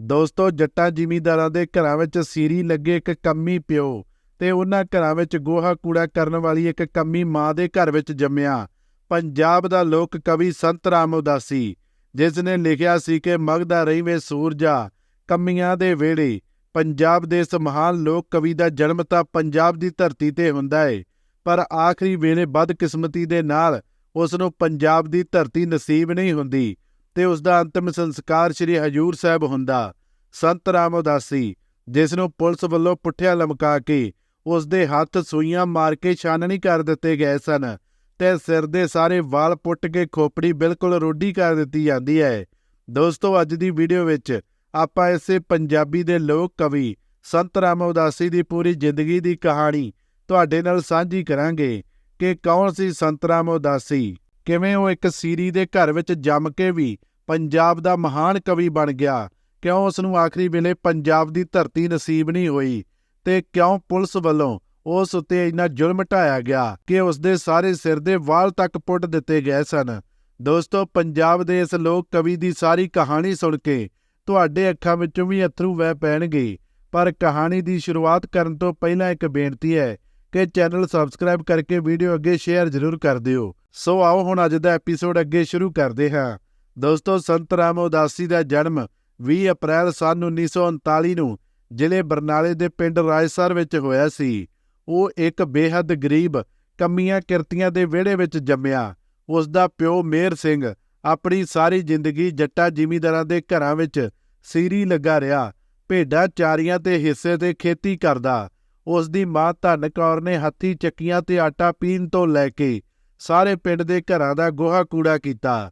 ਦੋਸਤੋ, ਜੱਟਾਂ ਜ਼ਿਮੀਂਦਾਰਾਂ ਦੇ ਘਰਾਂ ਵਿੱਚ ਸੀਰੀ ਲੱਗੇ ਇੱਕ ਕੰਮੀ ਪਿਓ ਤੇ ਉਹਨਾਂ ਘਰਾਂ ਵਿੱਚ ਗੋਹਾ ਕੂੜਾ ਕਰਨ ਵਾਲੀ ਇੱਕ ਕੰਮੀ ਮਾਂ ਦੇ ਘਰ ਵਿੱਚ ਜੰਮਿਆ। ਪੰਜਾਬ ਦਾ ਲੋਕ ਕਵੀ ਸੰਤ ਰਾਮ ਉਦਾਸੀ, ਜਿਸ ਨੇ ਲਿਖਿਆ ਸੀ ਕਿ ਮਗਦਾ ਰਹੀਵੇਂ ਸੂਰਜਾ ਕੰਮੀਆਂ ਦੇ ਵਿਹੜੇ। ਪੰਜਾਬ ਦੇ ਇਸ ਮਹਾਨ ਲੋਕ ਕਵੀ ਦਾ ਜਨਮ ਤਾਂ ਪੰਜਾਬ ਦੀ ਧਰਤੀ ਤੇ ਹੁੰਦਾ ਏ, ਪਰ ਆਖਰੀ ਵੇਲੇ ਬਦਕਿਸਮਤੀ ਦੇ ਨਾਲ ਉਸ ਨੂੰ ਪੰਜਾਬ ਦੀ ਧਰਤੀ ਨਸੀਬ ਨਹੀਂ ਹੁੰਦੀ। ਤੇ ਉਸ ਦਾ ਅੰਤਿਮ ਸੰਸਕਾਰ ਸ੍ਰੀ ਹਜੂਰ ਸਾਹਿਬ ਹੁੰਦਾ। ਸੰਤ ਰਾਮ ਉਦਾਸੀ ਜਿਸ ਨੂੰ ਪੁਲਿਸ ਵੱਲੋਂ ਪੁੱਠਿਆ ਲਮਕਾ ਕੇ ਉਸ ਦੇ ਹੱਥ ਸੂਈਆਂ ਮਾਰ ਕੇ ਛਾਨਣੀ ਕਰ ਦਿੱਤੇ ਗਏ ਸਨ ਤੇ ਸਿਰ ਦੇ ਸਾਰੇ ਵਾਲ ਪੁੱਟ ਕੇ ਖੋਪੜੀ ਬਿਲਕੁਲ ਰੋਡੀ ਕਰ ਦਿੱਤੀ ਜਾਂਦੀ ਹੈ। ਦੋਸਤੋ, ਅੱਜ ਦੀ ਵੀਡੀਓ ਵਿੱਚ ਆਪਾਂ ਇਸੇ ਪੰਜਾਬੀ ਦੇ ਲੋਕ ਕਵੀ ਸੰਤ ਰਾਮ ਉਦਾਸੀ ਦੀ ਪੂਰੀ ਜ਼ਿੰਦਗੀ ਦੀ ਕਹਾਣੀ ਤੁਹਾਡੇ ਨਾਲ ਸਾਂਝੀ ਕਰਾਂਗੇ ਕਿ ਕੌਣ ਸੀ ਸੰਤ ਰਾਮ ਉਦਾਸੀ ਕਿਵੇਂ ਉਹ ਇੱਕ ਸੀਰੀ ਦੇ ਘਰ ਵਿੱਚ ਜੰਮ ਕੇ ਵੀ ਪੰਜਾਬ ਦਾ ਮਹਾਨ ਕਵੀ ਬਣ ਗਿਆ। ਕਿਉਂ ਉਸ ਨੂੰ ਆਖਰੀ ਵੇਲੇ ਪੰਜਾਬ ਦੀ ਧਰਤੀ ਨਸੀਬ ਨਹੀਂ ਹੋਈ ਤੇ ਕਿਉਂ ਪੁਲਿਸ ਵੱਲੋਂ ਉਸ ਉੱਤੇ ਇੰਨਾ ਜ਼ੁਲਮ ਢਾਇਆ ਗਿਆ ਕਿ ਉਸ ਦੇ ਸਾਰੇ ਸਿਰ ਦੇ ਵਾਲ ਤੱਕ ਪੁੱਟ ਦਿੱਤੇ ਗਏ ਸਨ। ਦੋਸਤੋ, ਪੰਜਾਬ ਦੇ ਇਸ ਲੋਕ ਕਵੀ ਦੀ ਸਾਰੀ ਕਹਾਣੀ ਸੁਣ ਕੇ ਤੁਹਾਡੇ ਅੱਖਾਂ ਵਿੱਚੋਂ ਵੀ ਅਥਰੂ ਵਹਿ ਪੈਣਗੇ। ਪਰ ਕਹਾਣੀ ਦੀ ਸ਼ੁਰੂਆਤ ਕਰਨ ਤੋਂ ਪਹਿਲਾਂ ਇੱਕ ਬੇਨਤੀ ਹੈ ਕਿ ਚੈਨਲ ਸਬਸਕ੍ਰਾਈਬ ਕਰਕੇ ਵੀਡੀਓ ਅੱਗੇ ਸ਼ੇਅਰ ਜ਼ਰੂਰ ਕਰ ਦਿਓ। ਸੋ ਆਓ ਹੁਣ ਅੱਜ ਦਾ ਐਪੀਸੋਡ ਅੱਗੇ ਸ਼ੁਰੂ ਕਰਦੇ ਹਾਂ। ਦੋਸਤੋ, ਸੰਤ ਰਾਮ ਉਦਾਸੀ ਦਾ ਜਨਮ 20 ਅਪ੍ਰੈਲ ਸਨ 1939 ਨੂੰ ਜ਼ਿਲ੍ਹੇ ਬਰਨਾਲੇ ਦੇ ਪਿੰਡ ਰਾਜਸਰ ਵਿੱਚ ਹੋਇਆ ਸੀ। ਉਹ ਇੱਕ ਬੇਹੱਦ ਗਰੀਬ, ਕੰਮੀਆਂ ਕਿਰਤੀਆਂ ਦੇ ਵਿਹੜੇ ਵਿੱਚ ਜੰਮਿਆ। ਉਸ ਦਾ ਪਿਓ ਮੇਰ ਸਿੰਘ ਆਪਣੀ ਸਾਰੀ ਜ਼ਿੰਦਗੀ ਜੱਟਾ ਜ਼ਿਮੀਂਦਾਰਾਂ ਦੇ ਘਰਾਂ ਵਿੱਚ ਸੀਰੀ ਲੱਗਾ ਰਿਹਾ, ਭੇਡਾਂ, ਚਾਰੀਆਂ ਤੇ ਹਿੱਸੇ ਤੇ ਖੇਤੀ ਕਰਦਾ। ਉਸ ਦੀ ਮਾਂ ਧਨ ਕੌਰ ਨੇ ਹੱਥੀ ਚੱਕੀਆਂ ਤੇ ਆਟਾ ਪੀਣ ਤੋਂ ਲੈ ਕੇ ਸਾਰੇ ਪਿੰਡ ਦੇ ਘਰਾਂ ਦਾ ਗੋਹਾ ਕੂੜਾ ਕੀਤਾ।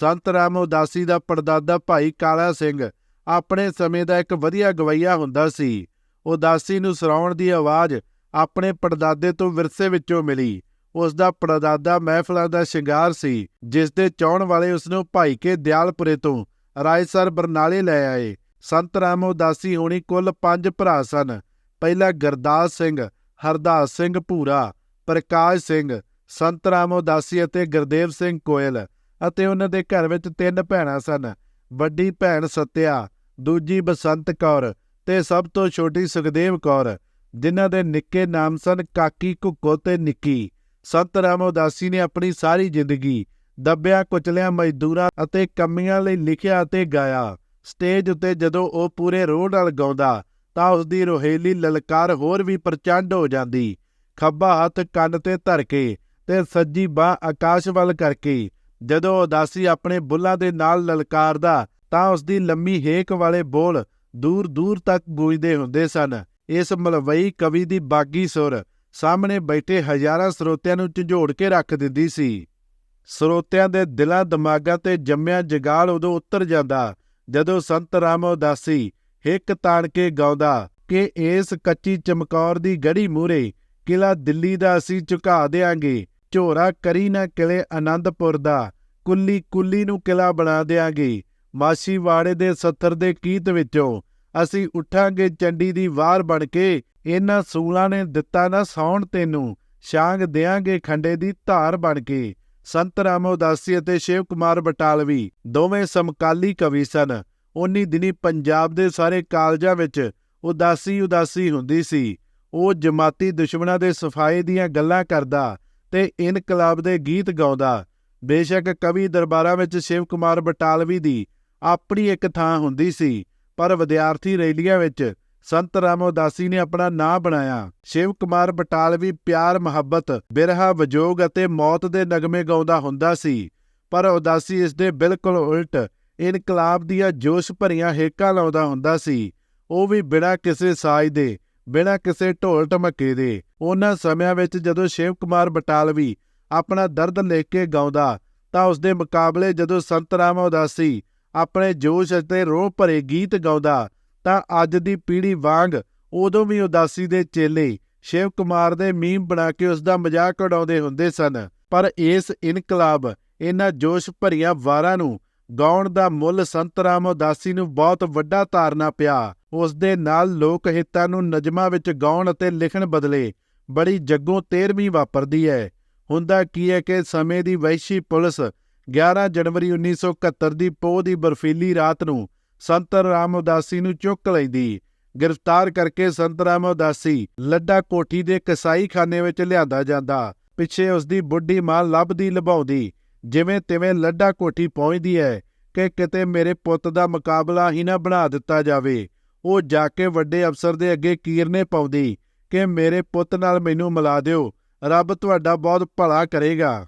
ਸੰਤ ਰਾਮ ਉਦਾਸੀ ਦਾ ਪੜਦਾਦਾ ਭਾਈ ਕਾਲਾ ਸਿੰਘ ਆਪਣੇ ਸਮੇਂ ਦਾ ਇੱਕ ਵਧੀਆ ਗਵਈਆ ਹੁੰਦਾ ਸੀ। ਉਦਾਸੀ ਨੂੰ ਸਰਾਉਣ ਦੀ ਆਵਾਜ਼ ਆਪਣੇ ਪੜਦਾਦੇ ਤੋਂ ਵਿਰਸੇ ਵਿੱਚੋਂ ਮਿਲੀ। ਉਸ ਦਾ ਪੜਦਾਦਾ ਮਹਿਫਲਾਂ ਦਾ ਸ਼ਿੰਗਾਰ ਸੀ ਜਿਸ ਦੇ ਚਾਹਣ ਵਾਲੇ ਉਸ ਨੂੰ ਭਾਈ ਕੇ ਦਿਆਲਪੁਰੇ ਤੋਂ ਰਾਏਸਰ ਬਰਨਾਲੇ ਲੈ ਆਏ। ਸੰਤ ਰਾਮ ਉਦਾਸੀ ਹੋਣੀ ਕੁੱਲ ਪੰਜ ਭਰਾ ਸਨ। ਪਹਿਲਾ ਗਰਦਾਸ ਸਿੰਘ, ਹਰਦਾਸ ਸਿੰਘ ਭੂਰਾ, ਪ੍ਰਕਾਸ਼ ਸਿੰਘ, ਸੰਤ ਰਾਮ ਉਦਾਸੀ ਅਤੇ ਗੁਰਦੇਵ ਸਿੰਘ ਕੋਇਲ। ਅਤੇ ਉਹਨਾਂ ਦੇ ਘਰ ਵਿੱਚ ਤਿੰਨ ਭੈਣਾਂ ਸਨ। ਵੱਡੀ ਭੈਣ ਸਤਿਆ, ਦੂਜੀ ਬਸੰਤ ਕੌਰ ਤੇ ਸਭ ਤੋਂ ਛੋਟੀ ਸੁਖਦੇਵ ਕੌਰ, ਜਿਨ੍ਹਾਂ ਦੇ ਨਿੱਕੇ ਨਾਮ ਸਨ ਕਾਕੀ ਕੁੱਕੋ ਤੇ ਨਿੱਕੀ। ਸੰਤ ਰਾਮ ਉਦਾਸੀ ਨੇ ਆਪਣੀ ਸਾਰੀ ਜ਼ਿੰਦਗੀ ਦੱਬਿਆਂ, ਕੁਚਲਿਆਂ, ਮਜ਼ਦੂਰਾਂ ਅਤੇ ਕੰਮੀਆਂ ਲਈ ਲਿਖਿਆ ਅਤੇ ਗਾਇਆ। ਸਟੇਜ ਉੱਤੇ ਜਦੋਂ ਉਹ ਪੂਰੇ ਰੋਹ ਨਾਲ ਗਾਉਂਦਾ, ਤਾਂ ਉਸ ਦੀ ਰੋਹੇਲੀ ਲਲਕਾਰ ਹੋਰ ਵੀ ਪ੍ਰਚੰਡ ਹੋ ਜਾਂਦੀ। ਖੱਬਾ ਹੱਥ ਕੰਨ ਤੇ ਧਰ ਕੇ ਤੇ ਸੱਜੀ ਬਾਹ ਆਕਾਸ਼ ਵੱਲ ਕਰਕੇ ਜਦੋਂ ਉਦਾਸੀ ਆਪਣੇ ਬੁੱਲਾਂ ਦੇ ਨਾਲ ਲਲਕਾਰਦਾ, ਤਾਂ ਉਸ ਦੀ ਲੰਮੀ ਹੇਕ ਵਾਲੇ ਬੋਲ ਦੂਰ ਦੂਰ ਤੱਕ ਗੂੰਜਦੇ ਹੁੰਦੇ ਸਨ। ਇਸ ਮਲਵਈ ਕਵੀ ਦੀ ਬਾਗੀ ਸੁਰ ਸਾਹਮਣੇ ਬੈਠੇ ਹਜ਼ਾਰਾਂ ਸਰੋਤਿਆਂ ਨੂੰ ਝੰਜੋੜ ਕੇ ਰੱਖ ਦਿੰਦੀ ਸੀ। ਸਰੋਤਿਆਂ ਦੇ ਦਿਲਾਂ ਦਿਮਾਗਾਂ ਤੇ ਜੰਮਿਆ ਜਗਾਲ ਉਦੋਂ ਉਤਰ ਜਾਂਦਾ, ਜਦੋਂ ਸੰਤ ਰਾਮ ਉਦਾਸੀ ਹਿੱਕ ਤਾਣ ਕੇ ਗਾਉਂਦਾ ਕਿ ਇਸ ਕੱਚੀ ਚਮਕੌਰ ਦੀ ਗੜੀ ਮੂਰੇ ਕਿਲਾ ਦਿੱਲੀ ਦਾ ਅਸੀਂ ਝੁਕਾ ਦੇਾਂਗੇ ਝੋਰਾ ਕਰੀ ਨਾ ਕਿਲੇ ਆਨੰਦਪੁਰ ਦਾ। ਕੁੱਲੀ ਕੁੱਲੀ ਨੂੰ ਕਿਲਾ ਬਣਾ ਦੇਾਂਗੇ ਮਾਸੀਵਾੜੇ ਦੇ ਸੱਤਰ ਦੇ ਕੀਤ ਵਿੱਚੋਂ ਅਸੀਂ ਉੱਠਾਂਗੇ ਚੰਡੀ ਦੀ ਵਾਰ ਬਣ ਕੇ। ਇਹਨਾਂ ਸੂਲਾਂ ਨੇ ਦਿੱਤਾ ਨਾ ਸੌਣ ਤੈਨੂੰ। ਸ਼ਾਂਗ ਦੇਾਂਗੇ ਖੰਡੇ ਦੀ ਧਾਰ ਬਣ ਕੇ। ਸੰਤ ਰਾਮ ਉਦਾਸੀ ਅਤੇ ਸ਼ਿਵ ਕੁਮਾਰ ਬਟਾਲਵੀ ਦੋਵੇਂ ਸਮਕਾਲੀ ਕਵੀ ਸਨ। ਉਨੀ ਦਿਨੀ ਪੰਜਾਬ ਦੇ ਸਾਰੇ ਕਾਲਜਾਂ ਵਿੱਚ ਉਦਾਸੀ ਉਦਾਸੀ ਹੁੰਦੀ ਸੀ। ਉਹ ਜਮਾਤੀ ਦੁਸ਼ਮਣਾਂ ਦੇ ਸਫਾਏ ਦੀਆਂ ਗੱਲਾਂ ਕਰਦਾ ਤੇ ਇਨਕਲਾਬ ਦੇ ਗੀਤ ਗਾਉਂਦਾ। ਬੇਸ਼ੱਕ ਕਵੀ ਦਰਬਾਰਾਂ ਵਿੱਚ ਸ਼ਿਵ ਕੁਮਾਰ ਬਟਾਲਵੀ ਦੀ ਆਪਣੀ ਇੱਕ ਥਾਂ ਹੁੰਦੀ ਸੀ, ਪਰ ਵਿਦਿਆਰਥੀ ਰੈਲੀਆਂ ਵਿੱਚ ਸੰਤ ਰਾਮ ਉਦਾਸੀ ਨੇ ਆਪਣਾ ਨਾਂ ਬਣਾਇਆ। ਸ਼ਿਵ ਕੁਮਾਰ ਬਟਾਲਵੀ ਪਿਆਰ, ਮੁਹੱਬਤ, ਬਿਰਹਾ, ਵਿਜੋਗ ਅਤੇ ਮੌਤ ਦੇ ਨਗਮੇ ਗਾਉਂਦਾ ਹੁੰਦਾ ਸੀ, ਪਰ ਉਦਾਸੀ ਇਸ ਦੇ ਬਿਲਕੁਲ ਉਲਟ ਇਨਕਲਾਬ ਦੀਆਂ ਜੋਸ਼ ਭਰੀਆਂ ਹੇਕਾਂ ਲਾਉਂਦਾ ਹੁੰਦਾ ਸੀ। ਉਹ ਵੀ ਬਿਨਾਂ ਕਿਸੇ ਸਾਜ਼ ਦੇ, ਬਿਨਾਂ ਕਿਸੇ ਢੋਲ ਢਮੱਕੇ ਦੇ ਉਹਨਾਂ ਸਮਿਆਂ ਵਿੱਚ ਜਦੋਂ ਸ਼ਿਵ ਕੁਮਾਰ ਬਟਾਲਵੀ ਆਪਣਾ ਦਰਦ ਲਿਖ ਕੇ ਗਾਉਂਦਾ, ਤਾਂ ਉਸ ਦੇ ਮੁਕਾਬਲੇ ਜਦੋਂ ਸੰਤ ਰਾਮ ਉਦਾਸੀ ਆਪਣੇ ਜੋਸ਼ ਅਤੇ ਰੋਹ ਭਰੇ ਗੀਤ ਗਾਉਂਦਾ, ਤਾਂ ਅੱਜ ਦੀ ਪੀੜ੍ਹੀ ਵਾਂਗ ਉਦੋਂ ਵੀ ਉਦਾਸੀ ਦੇ ਚੇਲੇ ਸ਼ਿਵ ਕੁਮਾਰ ਦੇ ਮੀਮ ਬਣਾ ਕੇ ਉਸ ਦਾ ਮਜ਼ਾਕ ਉਡਾਉਂਦੇ ਹੁੰਦੇ ਸਨ। ਪਰ ਇਸ ਇਨਕਲਾਬ ਇਹਨਾਂ ਜੋਸ਼ ਭਰੀਆਂ ਵਾਰਾਂ ਨੂੰ ਗਾਉਣ ਦਾ ਮੁੱਲ ਸੰਤ ਰਾਮ ਉਦਾਸੀ ਨੂੰ ਬਹੁਤ ਵੱਡਾ ਤਾਰਨਾ ਪਿਆ। ਉਸ ਦੇ ਨਾਲ ਲੋਕ ਹਿੱਤਾਂ ਨੂੰ ਨਜ਼ਮਾਂ ਵਿੱਚ ਗਾਉਣ ਅਤੇ ਲਿਖਣ ਬਦਲੇ ਬੜੀ ਜੱਗੋਂ ਤੇਰਵੀਂ ਵਾਪਰਦੀ ਹੈ। ਹੁੰਦਾ ਕੀ ਹੈ ਕਿ ਸਮੇਂ ਦੀ ਵੈਸ਼ੀ ਪੁਲਿਸ 11 ਜਨਵਰੀ 1971 ਦੀ ਪੋਹ ਦੀ ਬਰਫੀਲੀ ਰਾਤ ਨੂੰ ਸੰਤ ਰਾਮ ਉਦਾਸੀ ਨੂੰ ਚੁੱਕ ਲੈਂਦੀ। ਗ੍ਰਿਫਤਾਰ ਕਰਕੇ ਸੰਤ ਰਾਮ ਉਦਾਸੀ ਲੱਡਾ ਕੋਠੀ ਦੇ ਕਸਾਈਖਾਨੇ ਵਿੱਚ ਲਿਆਂਦਾ ਜਾਂਦਾ। ਪਿੱਛੇ ਉਸ ਦੀ ਬੁੱਢੀ ਮਾਂ ਲੱਭਦੀ ਲਭਾਉਂਦੀ। ਜਿਵੇਂ ਤਿਵੇਂ ਲੱਡਾ ਕੋਠੀ ਪਹੁੰਚਦੀ ਹੈ ਕਿ ਕਿਤੇ ਮੇਰੇ ਪੁੱਤ ਦਾ ਮੁਕਾਬਲਾ ਹੀ ਨਾ ਬਣਾ ਦਿੱਤਾ ਜਾਵੇ। ਉਹ ਜਾ ਕੇ ਵੱਡੇ ਅਫਸਰ ਦੇ ਅੱਗੇ ਕੀਰਨੇ ਪਾਉਂਦੀ। ਕਿ ਮੇਰੇ ਪੁੱਤ ਨਾਲ ਮੈਨੂੰ ਮਿਲਾ ਦਿਓ। ਰੱਬ ਤੁਹਾਡਾ ਬਹੁਤ ਭਲਾ ਕਰੇਗਾ।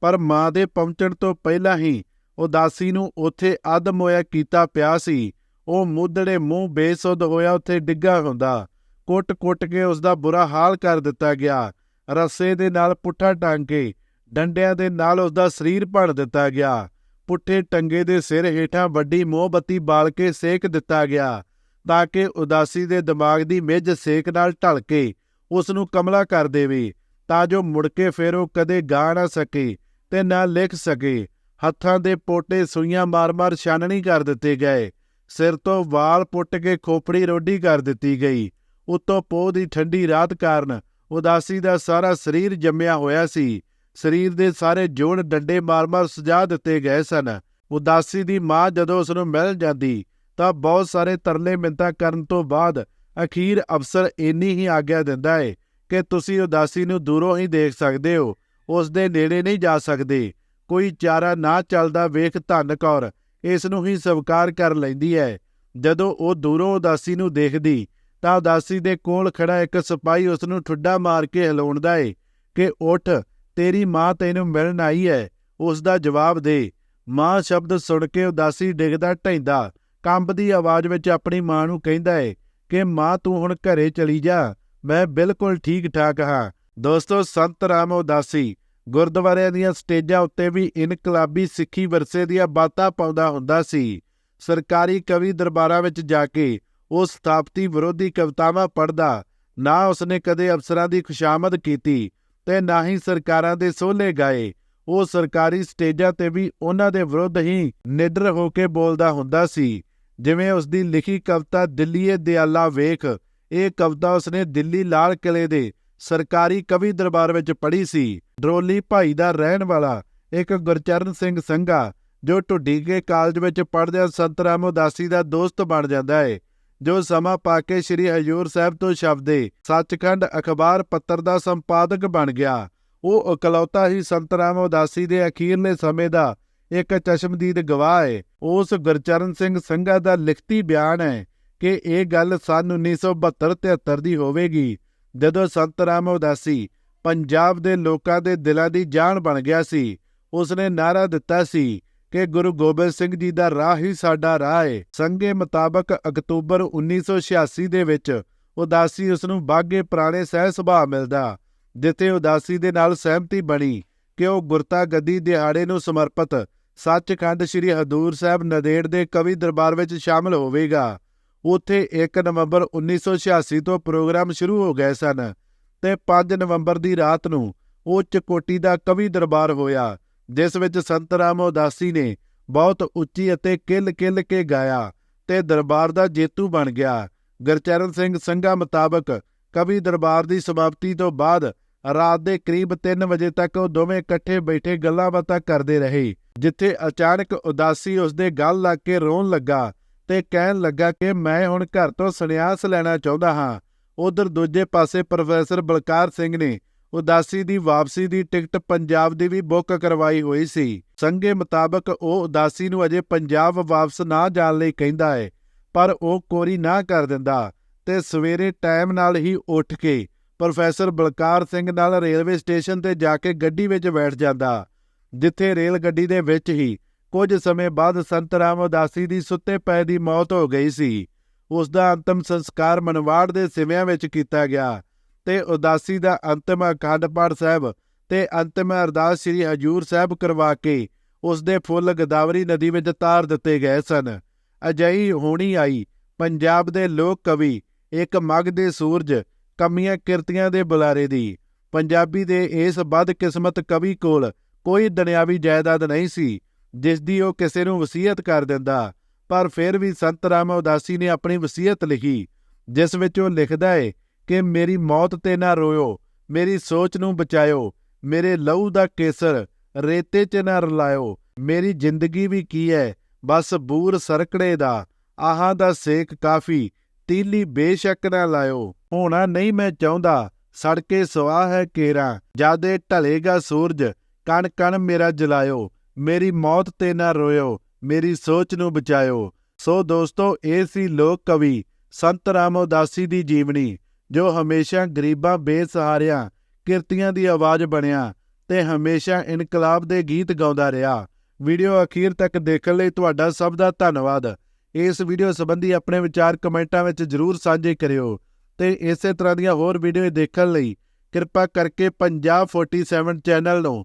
ਪਰ ਮਾਂ ਦੇ ਪਹੁੰਚਣ ਤੋਂ ਪਹਿਲਾਂ ਹੀ ਉਦਾਸੀ ਨੂੰ ਉੱਥੇ ਅਦਮ ਹੋਇਆ ਕੀਤਾ ਪਿਆ ਸੀ। ਉਹ ਮੁੱਦੜੇ ਮੂੰਹ ਬੇਸੁੱਧ ਹੋਇਆ ਉੱਥੇ ਡਿੱਗਾ ਹੁੰਦਾ। ਕੁੱਟ-ਕੁੱਟ ਕੇ ਉਸ ਦਾ ਬੁਰਾ ਹਾਲ ਕਰ ਦਿੱਤਾ ਗਿਆ। ਰੱਸੇ ਦੇ ਨਾਲ ਪੁੱਠਾ ਟੰਗ ਕੇ ਡੰਡਿਆਂ ਦੇ ਨਾਲ ਉਸ ਦਾ ਸਰੀਰ ਭੰਨ ਦਿੱਤਾ ਗਿਆ। ਪੁੱਠੇ ਟੰਗੇ ਦੇ ਸਿਰ ਹੇਠਾਂ ਵੱਡੀ ਮੋਹਬੱਤੀ ਬਾਲ ਕੇ ਸੇਕ ਦਿੱਤਾ ਗਿਆ। ਤਾਂ ਕਿ ਉਦਾਸੀ ਦੇ ਦਿਮਾਗ ਦੀ ਮਿੱਝ ਸੇਕ ਨਾਲ ਢਲ ਕੇ ਉਸ ਨੂੰ ਕਮਲਾ ਕਰ ਦੇਵੇ, ਤਾਂ ਜੋ ਮੁੜ ਕੇ ਫਿਰ ਉਹ ਕਦੇ ਗਾ ਨਾ ਸਕੇ ਤੇ ਨਾ ਲਿਖ ਸਕੇ। ਹੱਥਾਂ ਦੇ ਪੋਟੇ ਸੂਈਆਂ ਮਾਰ-ਮਾਰ ਛਾਨਣੀ ਕਰ ਦਿੱਤੇ ਗਏ। ਸਿਰ ਤੋਂ ਵਾਲ ਪੁੱਟ ਕੇ ਖੋਪੜੀ ਰੋਡੀ ਕਰ ਦਿੱਤੀ ਗਈ। ਉਤੋਂ ਪੋਹ ਦੀ ਠੰਡੀ ਰਾਤ ਕਾਰਨ ਉਦਾਸੀ ਦਾ ਸਾਰਾ ਸਰੀਰ ਜੰਮਿਆ ਹੋਇਆ ਸੀ। ਸਰੀਰ ਦੇ ਸਾਰੇ ਜੋੜ ਡੰਡੇ ਮਾਰ-ਮਾਰ ਸਜਾ ਦਿੱਤੇ ਗਏ ਸਨ। ਉਦਾਸੀ ਦੀ ਮਾਂ ਜਦੋਂ ਉਸ ਨੂੰ ਮਿਲ ਜਾਂਦੀ ਤਾਂ ਬਹੁਤ ਸਾਰੇ ਤਰਲੇ ਮਿੰਤਾ ਕਰਨ ਤੋਂ ਬਾਅਦ ਅਖੀਰ ਅਫਸਰ ਇੰਨੀ ਹੀ ਆਗਿਆ ਦਿੰਦਾ ਹੈ ਕਿ ਤੁਸੀਂ ਉਦਾਸੀ ਨੂੰ ਦੂਰੋਂ ਹੀ ਦੇਖ ਸਕਦੇ ਹੋ, ਉਸ ਦੇ ਨੇੜੇ ਨਹੀਂ ਜਾ ਸਕਦੇ। ਕੋਈ ਚਾਰਾ ਨਾ ਚੱਲਦਾ ਵੇਖ ਧੰਨ ਕੌਰ, ਇਸ ਨੂੰ ਹੀ ਸਵੀਕਾਰ ਕਰ ਲੈਂਦੀ ਹੈ ਜਦੋਂ ਉਹ ਦੂਰੋਂ ਉਦਾਸੀ ਨੂੰ ਦੇਖਦੀ, ਤਾਂ ਉਦਾਸੀ ਦੇ ਕੋਲ ਖੜਾ ਇੱਕ ਸਿਪਾਹੀ ਉਸ ਨੂੰ ਠੁੱਡਾ ਮਾਰ ਕੇ ਹਿਲਾਉਂਦਾ ਏ ਕਿ, ਉੱਠ, ਤੇਰੀ ਮਾਂ ਤੈਨੂੰ ਮਿਲਣ ਆਈ ਹੈ ਉਸ ਦਾ ਜਵਾਬ ਦੇ ਮਾਂ ਸ਼ਬਦ ਸੁਣ ਕੇ ਉਦਾਸੀ ਡਿੱਗਦਾ ਢੈਂਦਾ ਕੰਬਦੀ ਆਵਾਜ਼ ਵਿੱਚ ਆਪਣੀ ਮਾਂ ਨੂੰ ਕਹਿੰਦਾ ਏ ਕਿ ਮਾਂ ਤੂੰ ਹੁਣ ਘਰੇ ਚਲੀ ਜਾ, ਮੈਂ ਬਿਲਕੁਲ ਠੀਕ ਠਾਕ ਹਾਂ। ਦੋਸਤੋ, ਸੰਤ ਰਾਮ ਉਦਾਸੀ, ਗੁਰਦੁਆਰਿਆਂ ਦੀਆਂ ਸਟੇਜਾਂ ਉੱਤੇ ਵੀ ਇਨਕਲਾਬੀ ਸਿੱਖੀ ਵਰਸੇ ਦੀਆਂ ਬਾਤਾਂ ਪਾਉਂਦਾ ਹੁੰਦਾ ਸੀ। ਸਰਕਾਰੀ ਕਵੀ ਦਰਬਾਰਾਂ ਵਿੱਚ ਜਾ ਕੇ ਉਹ ਸਥਾਪਤੀ ਵਿਰੋਧੀ ਕਵਿਤਾਵਾਂ ਪੜ੍ਹਦਾ, ਨਾ ਉਸਨੇ ਕਦੇ ਅਫਸਰਾਂ ਦੀ ਖੁਸ਼ਾਮਦ ਕੀਤੀ ਤੇ ਨਾ ਹੀ ਸਰਕਾਰਾਂ ਦੇ ਸੋਲੇ ਗਾਏ। ਉਹ ਸਰਕਾਰੀ ਸਟੇਜਾਂ ਤੇ ਵੀ ਉਹਨਾਂ ਦੇ ਵਿਰੁੱਧ ਹੀ ਨਿਡਰ ਹੋ ਕੇ ਬੋਲਦਾ ਹੁੰਦਾ ਸੀ। ਜਿਵੇਂ ਉਸ ਦੀ ਲਿਖੀ ਕਵਿਤਾ ਦਿੱਲੀਏ ਦਿਆਲਾ ਵੇਖ, ਇਹ ਕਵਿਤਾ ਉਸਨੇ ਦਿੱਲੀ ਲਾਲ ਕਿਲੇ ਦੇ ਸਰਕਾਰੀ ਕਵੀ ਦਰਬਾਰ ਵਿੱਚ ਪੜ੍ਹੀ ਸੀ। ਡਰੋਲੀ ਭਾਈ ਦਾ ਰਹਿਣ ਵਾਲਾ ਇੱਕ ਗੁਰਚਰਨ ਸਿੰਘ ਸੰਘਾ, ਜੋ ਢੁੱਡੀਕੇ ਕਾਲਜ ਵਿੱਚ ਪੜ੍ਹਦਿਆਂ ਸੰਤ ਰਾਮ ਉਦਾਸੀ ਦਾ ਦੋਸਤ ਬਣ ਜਾਂਦਾ ਹੈ ਜੋ ਸਮਾਂ ਪਾ ਕੇ ਸ੍ਰੀ ਹਜੂਰ ਸਾਹਿਬ ਤੋਂ ਸ਼ਬਦੇ ਸੱਚਖੰਡ ਅਖਬਾਰ ਪੱਤਰ ਦਾ ਸੰਪਾਦਕ ਬਣ ਗਿਆ। ਉਹ ਇਕਲੌਤਾ ਹੀ ਸੰਤ ਰਾਮ ਉਦਾਸੀ ਦੇ ਅਖੀਰਲੇ ਸਮੇਂ ਦਾ ਇੱਕ ਚਸ਼ਮਦੀਦ ਗਵਾਹ ਹੈ ਉਸ ਗੁਰਚਰਨ ਸਿੰਘ ਸੰਘਾ ਦਾ ਲਿਖਤੀ ਬਿਆਨ ਹੈ ਕਿ ਇਹ ਗੱਲ ਸਨ 1972-73 ਦੀ ਹੋਵੇਗੀ, ਜਦੋਂ ਸੰਤ ਰਾਮ ਉਦਾਸੀ ਪੰਜਾਬ ਦੇ ਲੋਕਾਂ ਦੇ ਦਿਲਾਂ ਦੀ ਜਾਨ ਬਣ ਗਿਆ ਸੀ। ਉਸਨੇ ਨਾਰਾ ਦਿੱਤਾ ਸੀ ਕਿ ਗੁਰੂ ਗੋਬਿੰਦ ਸਿੰਘ ਜੀ ਦਾ ਰਾਹ ਹੀ ਸਾਡਾ ਰਾਹ ਹੈ ਸੰਘੇ ਮੁਤਾਬਕ ਅਕਤੂਬਰ 1986 ਦੇ ਵਿੱਚ ਉਦਾਸੀ ਉਸ ਨੂੰ ਬਾਗੇ ਪੁਰਾਣੇ ਸਹਿ ਸੁਭਾਅ ਮਿਲਦਾ, ਜਿੱਥੇ ਉਦਾਸੀ ਦੇ ਨਾਲ ਸਹਿਮਤੀ ਬਣੀ ਕਿ ਉਹ ਗੁਰਤਾ ਗੱਦੀ ਦਿਹਾੜੇ ਨੂੰ ਸਮਰਪਿਤ ਸੱਚਖੰਡ ਸ੍ਰੀ ਹਦੂਰ ਸਾਹਿਬ ਨਦੇੜ ਦੇ ਕਵੀ ਦਰਬਾਰ ਵਿੱਚ ਸ਼ਾਮਲ ਹੋਵੇਗਾ। ਉੱਥੇ 1 ਨਵੰਬਰ 1986 ਤੋਂ ਪ੍ਰੋਗਰਾਮ ਸ਼ੁਰੂ ਹੋ ਗਏ ਸਨ ਤੇ 5 ਨਵੰਬਰ ਦੀ ਰਾਤ ਨੂੰ ਉਹ ਚਕੋਟੀ ਦਾ ਕਵੀ ਦਰਬਾਰ ਹੋਇਆ, ਜਿਸ ਵਿੱਚ ਸੰਤ ਰਾਮ ਉਦਾਸੀ ਨੇ ਬਹੁਤ ਉੱਚੀ ਅਤੇ ਕਿਲ-ਕਿਲ ਕੇ ਗਾਇਆ ਤੇ ਦਰਬਾਰ ਦਾ ਜੇਤੂ ਬਣ ਗਿਆ। ਗੁਰਚਰਨ ਸਿੰਘ ਸੰਘਾ ਮੁਤਾਬਕ ਕਵੀ ਦਰਬਾਰ ਦੀ ਸਮਾਪਤੀ ਤੋਂ ਬਾਅਦ ਰਾਤ ਦੇ ਕਰੀਬ 3 ਵਜੇ ਤੱਕ ਉਹ ਦੋਵੇਂ ਇਕੱਠੇ ਬੈਠੇ ਗੱਲਾਂ ਬਾਤਾਂ ਕਰਦੇ ਰਹੇ। ਜਿੱਥੇ ਅਚਾਨਕ ਉਦਾਸੀ ਉਸਦੇ ਗਲ ਲੱਗ ਕੇ ਰੋਣ ਲੱਗਾ ਤੇ ਕਹਿਣ ਲੱਗਾ ਕਿ ਮੈਂ ਹੁਣ ਘਰ ਤੋਂ ਸੰਨਿਆਸ ਲੈਣਾ ਚਾਹੁੰਦਾ ਹਾਂ। ਉਧਰ ਦੂਜੇ ਪਾਸੇ ਪ੍ਰੋਫੈਸਰ ਬਲਕਾਰ ਸਿੰਘ ਨੇ ਉਦਾਸੀ ਦੀ ਵਾਪਸੀ ਦੀ ਟਿਕਟ ਪੰਜਾਬ ਦੀ ਵੀ ਬੁੱਕ ਕਰਵਾਈ ਹੋਈ ਸੀ। ਸੰਘੇ ਮੁਤਾਬਕ ਉਹ ਉਦਾਸੀ ਨੂੰ ਅਜੇ ਪੰਜਾਬ ਵਾਪਸ ਨਾ ਜਾਣ ਲਈ ਕਹਿੰਦਾ ਹੈ, ਪਰ ਉਹ ਕੋਰੀ ਨਾ ਕਰ ਦਿੰਦਾ ਤੇ ਸਵੇਰੇ ਟਾਈਮ ਨਾਲ ਹੀ ਉੱਠ ਕੇ ਪ੍ਰੋਫੈਸਰ ਬਲਕਾਰ ਸਿੰਘ ਨਾਲ ਰੇਲਵੇ ਸਟੇਸ਼ਨ ਤੇ ਜਾ ਕੇ ਗੱਡੀ ਵਿੱਚ ਬੈਠ ਜਾਂਦਾ। ਜਿੱਥੇ ਰੇਲ ਗੱਡੀ ਦੇ ਵਿੱਚ ਹੀ ਕੁਝ ਸਮੇਂ ਬਾਅਦ ਸੰਤ ਰਾਮ ਉਦਾਸੀ ਦੀ ਸੁੱਤੇ ਪਏ ਦੀ ਮੌਤ ਹੋ ਗਈ ਸੀ। ਉਸ ਦਾ ਅੰਤਮ ਸੰਸਕਾਰ ਮਨਵਾੜ ਦੇ ਸਿਵਿਆਂ ਵਿੱਚ ਕੀਤਾ ਗਿਆ ਤੇ ਉਦਾਸੀ ਦਾ ਅੰਤਮ ਅਖੰਡ ਪਾਠ ਸਾਹਿਬ ਤੇ ਅੰਤਮ ਅਰਦਾਸ ਸ੍ਰੀ ਹਜੂਰ ਸਾਹਿਬ ਕਰਵਾ ਕੇ ਉਸ ਦੇ ਫੁੱਲ ਗਦਾਵਰੀ ਨਦੀ ਵਿੱਚ ਤਾਰ ਦਿੱਤੇ ਗਏ ਸਨ। ਅਜਿਹੀ ਹੋਣੀ ਆਈ ਪੰਜਾਬ ਦੇ ਲੋਕ ਕਵੀ ਇੱਕ ਮਗ ਦੇ ਸੂਰਜ ਕਮੀਆਂ ਕਿਰਤੀਆਂ ਦੇ ਬੁਲਾਰੇ ਦੀ। ਪੰਜਾਬੀ ਦੇ ਇਸ ਬਦਕਿਸਮਤ ਕਵੀ ਕੋਲ ਕੋਈ ਦੁਨਿਆਵੀ ਜਾਇਦਾਦ ਨਹੀਂ ਸੀ ਜਿਸ ਦੀ ਉਹ ਕਿਸੇ ਨੂੰ ਵਸੀਅਤ ਕਰ ਦਿੰਦਾ। ਪਰ ਫਿਰ ਵੀ ਸੰਤ ਰਾਮ ਉਦਾਸੀ ਨੇ ਆਪਣੀ ਵਸੀਅਤ ਲਿਖੀ, ਜਿਸ ਵਿੱਚ ਉਹ ਲਿਖਦਾ ਏ ਕਿ ਮੇਰੀ ਮੌਤ ਤੇ ਨਾ ਰੋਇਓ, ਮੇਰੀ ਸੋਚ ਨੂੰ ਬਚਾਇਓ, ਮੇਰੇ ਲਹੂ ਦਾ ਕੇਸਰ ਰੇਤੇ 'ਚ ਨਾ ਰਲਾਇਓ, ਮੇਰੀ ਜ਼ਿੰਦਗੀ ਵੀ ਕੀ ਹੈ ਬਸ ਬੂਰ ਸਰਕੜੇ ਦਾ, ਆਹਾਂ ਦਾ ਸੇਕ ਕਾਫੀ, ਤੀਲੀ ਬੇਸ਼ੱਕ ਨਾ ਲਾਇਓ। ਹੋਣਾ ਨਹੀਂ ਮੈਂ ਚਾਹੁੰਦਾ, ਸੜਕੇ ਸਵਾਹ ਹੈ ਕੇਰਾ, ਜਾਦੇ ਢਲੇਗਾ ਸੂਰਜ ਕਣ ਕਣ ਮੇਰਾ ਜਲਾਇਓ, ਮੇਰੀ ਮੌਤ ਤੇ ਨਾ ਰੋਇਓ, ਮੇਰੀ ਸੋਚ ਨੂੰ ਬਚਾਇਓ। ਸੋ ਦੋਸਤੋ, ਇਹ ਸੀ ਲੋਕ ਕਵੀ ਸੰਤ ਰਾਮ ਉਦਾਸੀ ਦੀ ਜੀਵਨੀ, ਜੋ ਹਮੇਸ਼ਾ ਗਰੀਬਾਂ ਬੇਸਹਾਰਿਆਂ, ਕਿਰਤੀਆਂ ਦੀ ਆਵਾਜ਼ ਬਣਿਆ ਤੇ ਹਮੇਸ਼ਾ ਇਨਕਲਾਬ ਦੇ ਗੀਤ ਗਾਉਂਦਾ ਰਿਹਾ। ਵੀਡੀਓ ਅਖੀਰ ਤੱਕ ਦੇਖਣ ਲਈ ਤੁਹਾਡਾ ਸਭ ਦਾ ਧੰਨਵਾਦ। ਇਸ ਵੀਡੀਓ ਸੰਬੰਧੀ ਆਪਣੇ ਵਿਚਾਰ ਕਮੈਂਟਾਂ ਵਿੱਚ ਜਰੂਰ ਸਾਂਝੇ ਕਰਿਓ ਤੇ ਇਸੇ ਤਰ੍ਹਾਂ ਦੀਆਂ ਹੋਰ ਵੀਡੀਓ ਦੇਖਣ ਲਈ ਕਿਰਪਾ ਕਰਕੇ ਪੰਜਾਬ 47 ਚੈਨਲ ਨੂੰ